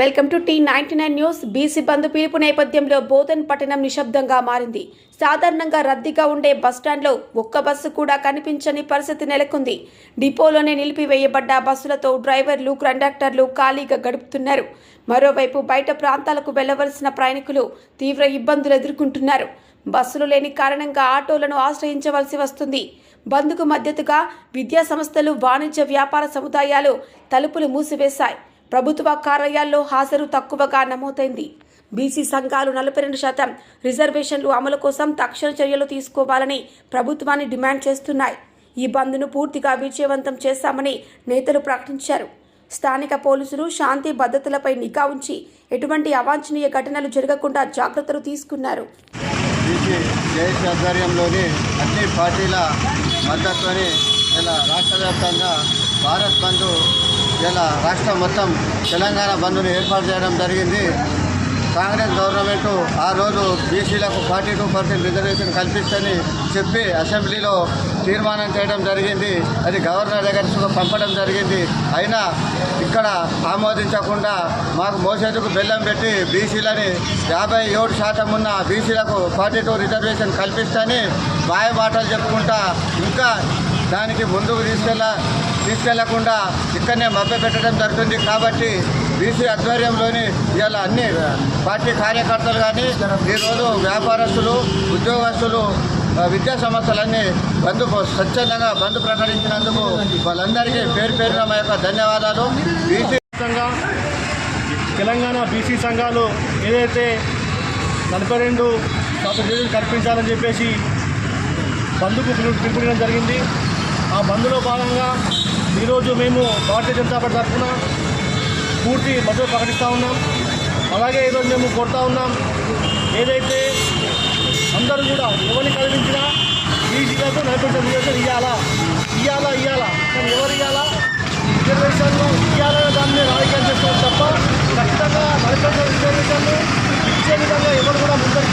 Welcome to T ninety nine news. BC Bandhu పిలుపు నేపథ్యంలో బోధన్ పట్టణం నిశ్శబ్దంగా మారింది. సాధారణంగా రద్దీగా ఉండే బస్టాండ్లో ఒక్క బస్సు కూడా కనిపించని పరిస్థితి నెలకొంది. డిపోలోనే నిలిపివేయబడ్డ బస్సులతో డ్రైవర్లు కండక్టర్లు ఖాళీగా గడుపుతున్నారు. మరోవైపు బయట ప్రాంతాలకు వెళ్ళవలసిన ప్రయాణికులు తీవ్ర ఇబ్బందులు ఎదుర్కొంటున్నారు. బస్సులు లేని కారణంగా ఆటోలను ఆశ్రయించవలసి వస్తుంది. బంద్కు మద్దతుగా విద్యాసంస్థలు వాణిజ్య వ్యాపార సముదాయాలు తలుపులు మూసివేశాయి. ప్రభుత్వ కార్యాల్లో హాజరు తక్కువగా నమోదైంది. బీసీ సంఘాలు నలభై రెండు శాతం రిజర్వేషన్లు అమలు కోసం తక్షణ చర్యలు తీసుకోవాలని ప్రభుత్వాన్ని డిమాండ్ చేస్తున్నాయి. ఈ బంద్ను పూర్తిగా విజయవంతం చేశామని నేతలు ప్రకటించారు. స్థానిక పోలీసులు శాంతి భద్రతలపై నిఘా ఉంచి ఎటువంటి అవాంఛనీయ ఘటనలు జరగకుండా జాగ్రత్తలు తీసుకున్నారు. ఆధ్వర్యంలోని అన్ని పార్టీల మద్దతుని ఇలా రాష్ట్ర వ్యాప్తంగా భారత్ బంధు ఇలా రాష్ట్రం మొత్తం తెలంగాణ బంద్ను ఏర్పాటు చేయడం జరిగింది. కాంగ్రెస్ గవర్నమెంట్ ఆ రోజు బీసీలకు ఫార్టీ టూ పర్సెంట్ రిజర్వేషన్ కల్పిస్తని చెప్పి అసెంబ్లీలో తీర్మానం చేయడం జరిగింది. అది గవర్నర్ దగ్గరకు పంపడం జరిగింది. అయినా ఇక్కడ ఆమోదించకుండా మాకు మోసేందుకు బెల్లం పెట్టి బీసీలని యాభై ఏడు శాతం ఉన్న బీసీలకు ఫార్టీ టూ రిజర్వేషన్ కల్పిస్తని మాయ మాటలు చెప్పుకుంటా ఇంకా దానికి ముందుకు తీసుకెళ్ళ తీసుకెళ్ళకుండా ఇక్కడనే మభ్య పెట్టడం జరుగుతుంది కాబట్టి బీసీ ఆధ్వర్యంలోని ఇవాళ అన్ని పార్టీ కార్యకర్తలు కానీ ఈరోజు వ్యాపారస్తులు ఉద్యోగస్తులు విద్యా సంస్థలన్నీ బంద్ స్వచ్ఛందంగా బంద్ ప్రకటించినందుకు వాళ్ళందరికీ పేరు పేరున మా యొక్క ధన్యవాదాలు. బీసీ తెలంగాణ బీసీ సంఘాలు ఏదైతే నలభై రెండు కల్పించాలని చెప్పేసి బంధుకు పిలుపు జరిగింది. ఆ బంద్లో భాగంగా ఈరోజు మేము భారతీయ జనతా పార్టీ తరఫున పూర్తి మద్దతు ప్రకటిస్తూ ఉన్నాం. అలాగే ఈరోజు మేము కొడతా ఉన్నాం ఏదైతే అందరూ కూడా ఎవరిని కదిలించినా జిల్లాకు నైపుణ్యం చేస్తే ఇవ్వాలా ఇవ్వాలా ఇవ్వాలా కానీ ఎవరు ఇవ్వాలా రిజర్వేషన్లో ఇవ్వాలనే దాన్ని రాజకీయం చేస్తాం తప్ప ఖచ్చితంగా నైపుణ్యం రిజర్వేషన్లు ఇచ్చే విధంగా ఎవరు కూడా ముందరికి